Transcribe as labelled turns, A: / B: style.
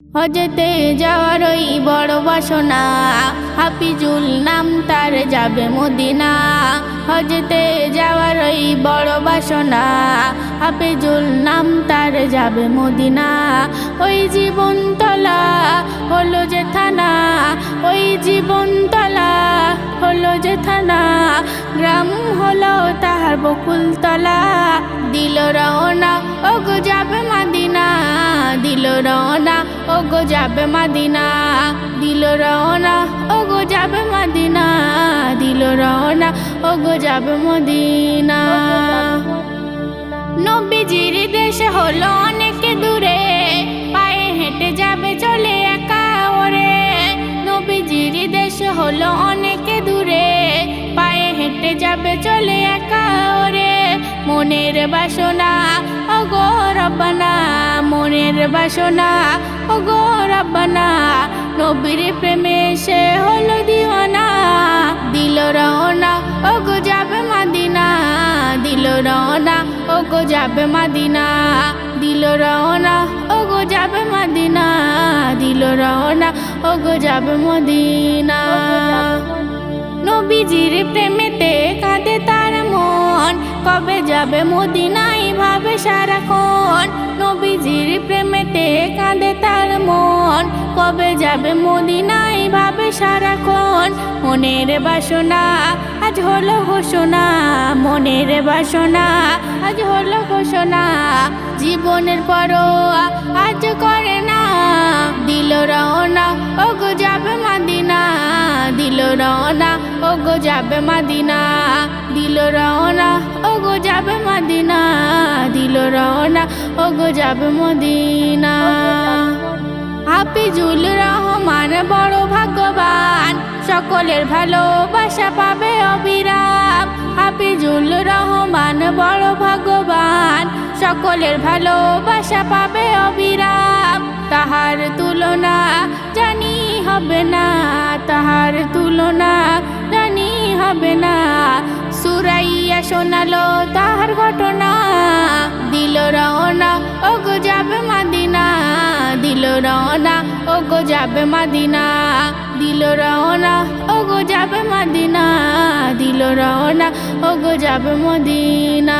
A: হজতে যাওয়ার ওই বড় বাসনা, হাফিজুল নাম তার যাবে মদিনা। হজতে যাওয়ার ওই বড় বাসনা, হাফিজুল নাম তার যাবে মদিনা। ওই জীবন তলা হলো যে থানা, ওই জীবন তলা হলো যে থানা। গ্রাম হলো তাহার বকুল তলা, দিল রওনা, ওগো যাবে মাদিনা, দিল রওনা ওগো যাবে মাদিনা, দিল রওনা। ওগো যাবে মাদিনা, দিল রওনা। ওগো যাবে মদিনা। নবীজির দেশ হলো অনেক দূরে, পায়ে হেঁটে যাবে চলে একা ওরে। নবীজির দেশ হলো অনেক দূরে, পায়ে হেঁটে যাবে চলে একা ওরে। মনের বাসনা ও গো রব্বানা। মনের বাসনা ও গো রব্বানা, নবীর প্রেমে সে হলো দিওয়ানা। দিল রওনা ও গো যাবে মাদিনা। দিল রওনা ও গো যাবে মাদিনা। দিল রওনা ও গো যাবে মাদিনা। দিল রওনা ও গো যাবে মদিনা। নবীজির প্রেমেতে কাঁদে তার মন, কবে যাবে মদিনাই ভাবে সারাক্ষণ নবীজির প্রেমেতে কাঁদে তার মন। কবে যাবে মদিনাই ভাবে সারাক্ষণ। মনের বাসনা, আজ হলো ঘোষণা। মনের বাসনা, আজ হলো ঘোষণা। জীবনের পরও আজ করে না। দিল রওনা ও গো যাবে মাদিনা। দিল রওনা ও গো যাবে মাদিনা। দিল রওনা ও গো যাবে মাদিনা, দিল রওনা ও গো যাবে মদিনা। হাফিজুল রহমান বড় ভাগ্যবান, সকলের ভালোবাসা পাবে অবিরাম। হাফিজুল রহমান বড় ভাগ্যবান, সকলের ভালোবাসা পাবে অবিরাম। তাহার তুলনা জানি হবে না, তাহার তুলনা জানি হবে না। সুরাইয়া শোনালো তাহার ঘটনা। দিল রওনা, ও গো যাবে মাদিনা। দিল রওনা, ও গো যাবে মাদিনা। দিল রওনা, ও গো যাবে মাদিনা। দিল রওনা, ও গো যাবে মদিনা।